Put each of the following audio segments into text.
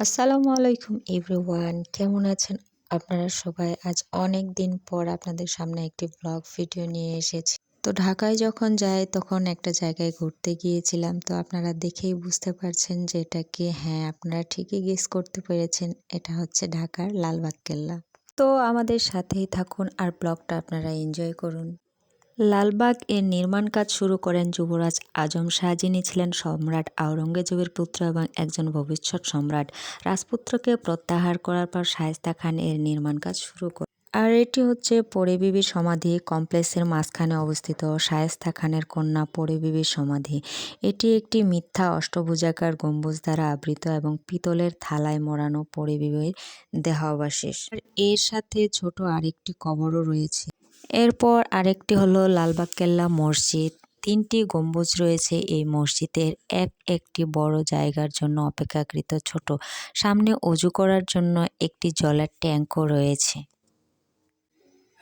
আসসালামু আলাইকুম এভরিওয়ান, কেমন আছেন? আপনারা সবাই আজ অনেক দিন পর আপনাদের সামনে একটি ব্লগ ভিডিও নিয়ে এসেছি। তো ঢাকায় যখন যাই তখন একটা জায়গায় ঘুরতে গিয়েছিলাম। তো আপনারা দেখেই বুঝতে পারছেন যে এটা কি? হ্যাঁ আপনারা ঠিকই গেস করতে পেরেছেন। এটা হচ্ছে ঢাকার লালবাগ কেল্লা। তো আমাদের সাথেই থাকুন আর ব্লগটা আপনারা এনজয় করুন। লালবাগ এর নির্মাণ কাজ শুরু করেন যুবরাজ আজম শাহ, যিনি ছিলেন সম্রাট আওরঙ্গজেবের পুত্র এবং একজন ভবিষ্যৎ সম্রাট। রাজপুত্রকে প্রত্যাহার করার পর শায়েস্তা খান এর নির্মাণ কাজ শুরু করেন। আর এটি হচ্ছে পরিবিবির সমাধি কমপ্লেক্সের মাঝখানে অবস্থিত শায়েস্তা খানের কন্যা পরিবিবির সমাধি। এটি একটি মিথ্যা অষ্টভুজাকার গম্বুজ দ্বারা আবৃত এবং পিতলের থালায় মোড়ানো পরিবিবির দেহাবশেষ। এর সাথে ছোট আরেকটি কবরও রয়েছে। এরপর আরেকটি হলো লালবাগ কেল্লা মসজিদ। তিনটি গম্বুজ রয়েছে এই মসজিদের। এক, একটি বড় জায়গার জন্য অপেক্ষাকৃত ছোট। সামনে অজু করার জন্য একটি জলের ট্যাঙ্কও রয়েছে।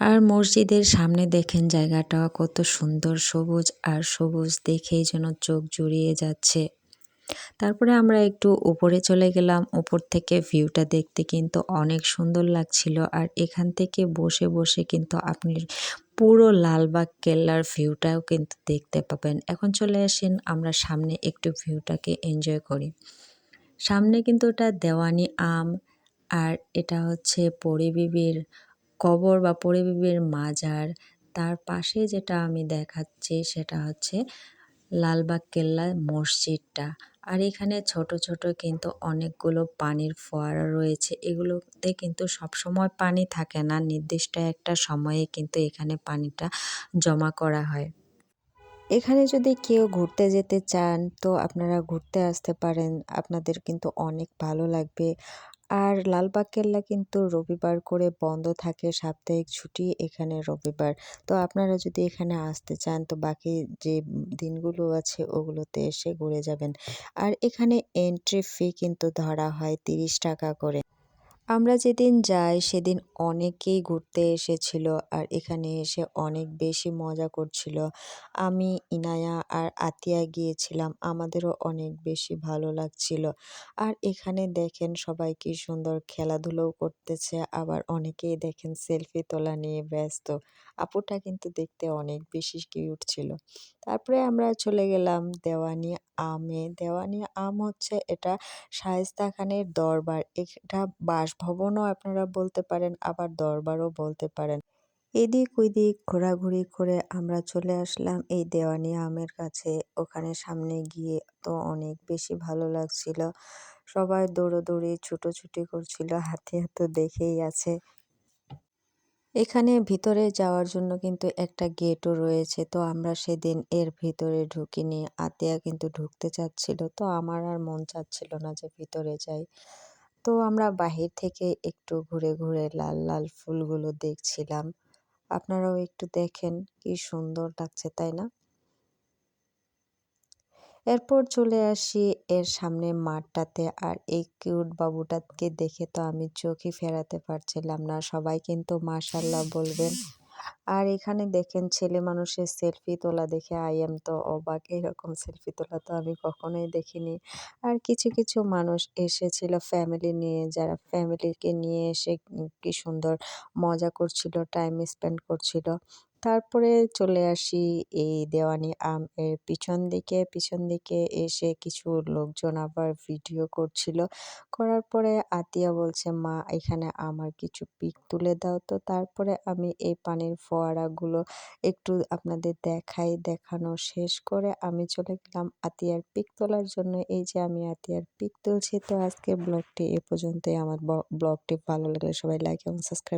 আর মসজিদের সামনে দেখেন জায়গাটা কত সুন্দর সবুজ, আর সবুজ দেখেই যেন চোখ জুড়িয়ে যাচ্ছে। তারপরে আমরা একটু উপরে চলে গেলাম। উপর থেকে ভিউটা দেখতে কিন্তু অনেক সুন্দর লাগছিল। আর এখান থেকে বসে বসে কিন্তু আপনি পুরো লালবাগ কেল্লার ভিউটাও কিন্তু দেখতে পাবেন। এখন চলে আসেন, আমরা সামনে একটু ভিউটাকে এনজয় করি। সামনে কিন্তু ওটা দেওয়ানি আম, আর এটা হচ্ছে পরিবিবির কবর বা পরিবিবির মাজার। তার পাশে যেটা আমি দেখাচ্ছি সেটা হচ্ছে লালবাগ কেল্লা মসজিদটা। আর এখানে ছোট ছোট কিন্তু অনেকগুলো পানির ফোয়ারা রয়েছে। এগুলোতে কিন্তু সবসময় পানি থাকে না। নির্দিষ্ট একটা সময়ে কিন্তু এখানে পানিটা জমা করা হয়। এখানে যদি কেউ ঘুরতে যেতে চান, তো আপনারা ঘুরতে আসতে পারেন। আপনাদের কিন্তু অনেক ভালো লাগবে। আর লালবাগ কেল্লা কিন্তু রবিবার করে বন্ধ থাকে, সাপ্তাহিক ছুটি এখানে রবিবার। তো আপনারা যদি এখানে আসতে চান, তো বাকি যে দিনগুলো আছে ওগুলোতে এসে ঘুরে যাবেন। আর এখানে এন্ট্রি ফি কিন্তু ধরা হয় তিরিশ টাকা করে। আমরা যেদিন যাই, সেদিন অনেকেই ঘুরতে এসেছিল আর এখানে এসে অনেক বেশি মজা করছিল। আমি, ইনায়া আর আতিয়া গিয়েছিলাম, আমাদেরও অনেক বেশি ভালো লাগছিল। আর এখানে দেখেন সবাই কি সুন্দর খেলাধুলোও করতেছে, আবার অনেকেই দেখেন সেলফি তোলা নিয়ে ব্যস্ত। আপুটা কিন্তু দেখতে অনেক বেশি কিউট ছিল। তারপরে আমরা চলে গেলাম দেওয়ানি আমে। দেওয়ানি আম হচ্ছে এটা শায়েস্তা খানের দরবার। এটা বাসভবনও আপনারা বলতে পারেন, আবার দরবারও বলতে পারেন। এদিক ওইদিক ঘোরাঘুরি করে আমরা চলে আসলাম এই দেওয়ানি আমের কাছে। ওখানে সামনে গিয়ে তো অনেক বেশি ভালো লাগছিল। সবাই দৌড়োদৌড়ি, ছুটোছুটি করছিল, হাতে হাতে দেখেই আছে। এখানে ভিতরে যাওয়ার জন্য কিন্তু একটা গেটও রয়েছে। তো আমরা সেদিন এর ভিতরে ঢুকিনি। আতিয়া কিন্তু ঢুকতে চাচ্ছিল। তো আমার আর মন চাচ্ছিল না যে ভিতরে যাই। তো আমরা বাহির থেকে একটু ঘুরে ঘুরে লাল লাল ফুলগুলো দেখছিলাম। আপনারাও একটু দেখেন, কি সুন্দর লাগছে, তাই না? এরপর চলে আসি এর সামনে মাঠটাতে। আর এই কিউট বাবুটাকে দেখে তো আমি চোখই ফেরাতে পারছিলাম না। সবাই কিন্তু মাশাল্লাহ বলবেন। আর এখানে দেখেন ছেলে মানুষের সেলফি তোলা দেখে আই এম তো অবাক। এরকম সেলফি তোলা তো আমি কখনোই দেখিনি। আর কিছু কিছু মানুষ এসেছিল ফ্যামিলি নিয়ে। যারা ফ্যামিলিকে নিয়ে এসে কি সুন্দর মজা করছিল, টাইম স্পেন্ড করছিল। তারপরে চলে আসি এই দেওয়ানি আম এর পিছন দিকে। পিছন দিকে এসে কিছু লোকজন আবার ভিডিও করছিল। করার পরে আতিয়া বলছে, মা, এখানে আমার কিছু পিক তুলে দাও। তো তারপরে আমি এই পানির ফোয়ারাগুলো একটু আপনাদের দেখাই। দেখানো শেষ করে আমি চলে গেলাম আতিয়ার পিক তোলার জন্য। এই যে আমি আতিয়ার পিক তুলছি, তো আজকে ব্লগটি এ পর্যন্তই। আমার ব্লগটি ভালো লাগলে সবাই লাইক এবং সাবস্ক্রাইব